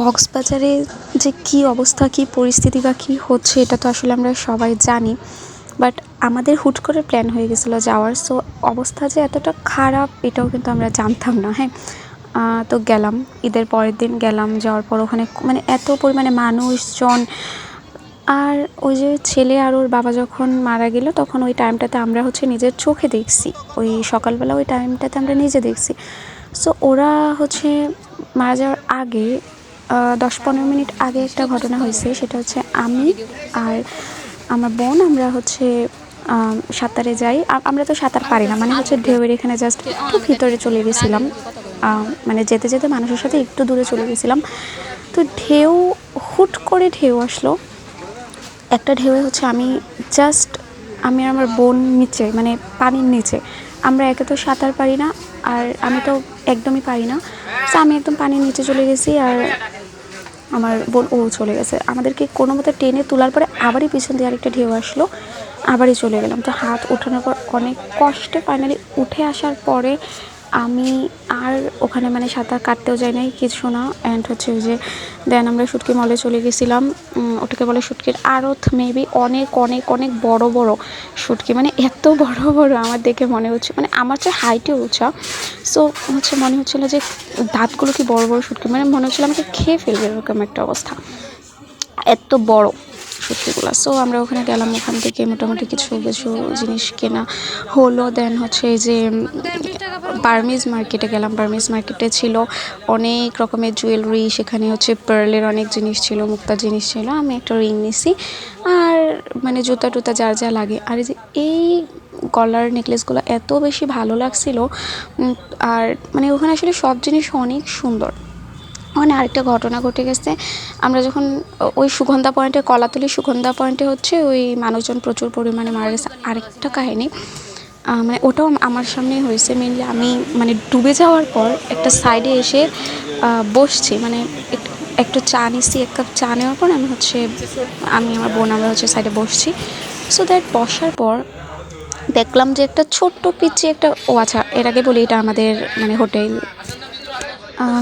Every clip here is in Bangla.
কক্সবাজারে যে কী অবস্থা, কী পরিস্থিতি বা কী হচ্ছে, এটা তো আসলে আমরা সবাই জানি। বাট আমাদের হুট করে প্ল্যান হয়ে গেছিল যাওয়ার সো অবস্থা যে এতটা খারাপ, এটাও কিন্তু আমরা জানতাম না হ্যাঁ? তো গেলাম, ঈদের পরের দিন গেলাম, যাওয়ার পর ওখানে মানে এত পরিমাণে মানুষজন। আর ওই যে ছেলে আর ওর বাবা যখন মারা গেল, তখন ওই টাইমটাতে আমরা হচ্ছে নিজের চোখে দেখছি। ওই সকালবেলা ওই টাইমটাতে আমরা নিজে দেখছি। সো ওরা হচ্ছে মারা যাওয়ার আগে দশ পনেরো মিনিট আগে একটা ঘটনা হয়েছে, সেটা হচ্ছে আমি আর আমার বোন, আমরা হচ্ছে সাঁতারে যাই। আমরা তো সাঁতার পারি না মানে হচ্ছে ঢেউয়ের এখানে জাস্ট একটু ভিতরে চলে গেছিলাম। মানে যেতে যেতে মানুষের সাথে একটু দূরে চলে গেছিলাম। তো ঢেউ, হুট করে ঢেউ আসলো। একটা ঢেউয়ে হচ্ছে আমি জাস্ট আমি আমার বোন নিচে মানে পানির নিচে। আমরা একে তো সাঁতার পারি না, আর আমি তো একদমই পারি না। তো আমি একদম পানির নিচে চলে গেছি, আর আমার বোন, ও চলে গেছে। আমাদেরকে কোনো মতো টেনে তোলার পরে আবারই পিছন দিয়ে আরেকটা ঢেউ আসলো, আবারই চলে গেলাম। তো হাত ওঠানোর পর অনেক কষ্টে ফাইনালি উঠে আসার পরে আমি আর ওখানে মানে সাঁতার কাটতেও যাই নাই, কিছু না। অ্যান্ড হচ্ছে যে দেন আমরা শুটকি মলে চলে গেছিলাম। ওটাকে বলে শুটকির আড়ত মেবি অনেক অনেক অনেক বড় বড় শুটকি মানে এত বড় বড় আমার দেখে মনে হচ্ছে মানে আমার চেয়ে হাইটে উঁচা সো হচ্ছে মনে হচ্ছিল যে দাঁতগুলো কি বড় বড় শুটকি মানে মনে হচ্ছিল আমাকে খেয়ে ফেলবে এরকম একটা অবস্থা, এত বড় সত্যিগুলো সো আমরা ওখানে গেলাম, ওখান থেকে মোটামুটি কিছু কিছু জিনিস কেনা হলো দেন হচ্ছে যে বার্মিজ মার্কেটে গেলাম, বার্মিজ মার্কেটে ছিল অনেক রকমের জুয়েলারি সেখানে হচ্ছে পার্লের অনেক জিনিস ছিল মুক্তার জিনিস ছিল, আমি একটা রিং নিছি, আর মানে জুতা টুতা যা যা লাগে। আর এই যে এই গলার নেকলেসগুলো এত বেশি ভালো লাগছিল আর মানে ওখানে আসলে সব জিনিস অনেক সুন্দর। ওখানে আরেকটা ঘটনা ঘটে গেছে, আমরা যখন ওই সুগন্ধা পয়েন্টে কলাতলি সুগন্ধা পয়েন্টে হচ্ছে ওই মানুষজন প্রচুর পরিমাণে মারা গেছে। আরেকটা কাহিনী মানে ওটাও আমার সামনেই হয়েছে মেনলি আমি মানে ডুবে যাওয়ার পর একটা সাইডে এসে বসছি। মানে একটু চা নিচ্ছি, এক কাপ চা নেওয়ার পর আমি হচ্ছে, আমি আমার বোন, আমরা হচ্ছে সাইডে বসছি। সো দ্যাট বসার পর দেখলাম যে একটা ছোট্ট পিচ্ছি একটা, ও আচ্ছা এর আগে বলি এটা আমাদের মানে হোটেল।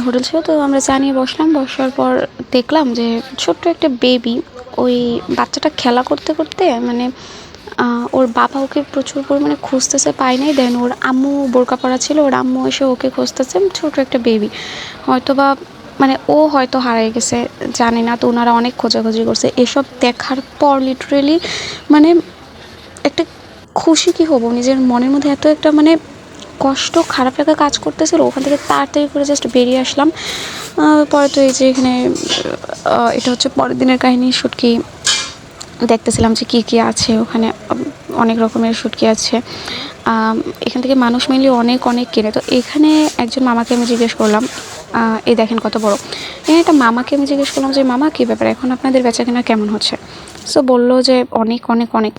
হোটেল ছিল, তো আমরা চা নিয়ে বসলাম। বসার পর দেখলাম যে ছোট্ট একটা বেবি ওই বাচ্চাটা খেলা করতে করতে মানে ওর বাবা ওকে প্রচুর পরিমাণে খুঁজতেছে, পায় নাই। দেন ওর আম্মু বোরকা পরা ছিল, ওর আম্মু এসে ওকে খুঁজতেছে ছোট একটা বেবি হয়তো বা মানে ও হয়তো হারিয়ে গেছে, জানি না, তো ওনারা অনেক খোঁজাখুঁজি করছে। এসব দেখার পর লিটারেলি মানে একটা খুশি কি হব? নিজের মনের মধ্যে এত একটা মানে কষ্ট, খারাপ লাগা কাজ করতেছিল, ওখান থেকে তাড়াতাড়ি করে জাস্ট বেরিয়ে আসলাম। পরে তো এই যে এখানে এটা হচ্ছে পরের দিনের কাহিনী, শুটকি দেখতেছিলাম যে কী কী আছে ওখানে। অনেক রকমের শুটকি আছে। এখান থেকে মানুষ মিলিয়ে অনেক অনেক কেনে। তো এখানে একজন মামাকে আমি জিজ্ঞেস করলাম এই দেখেন কত বড়। এখানে একটা মামাকে আমি জিজ্ঞেস করলাম যে, মামা, কী ব্যাপার? এখন আপনাদের বেচা কেনা কেমন হচ্ছে? সো বলল যে, অনেক অনেক অনেক।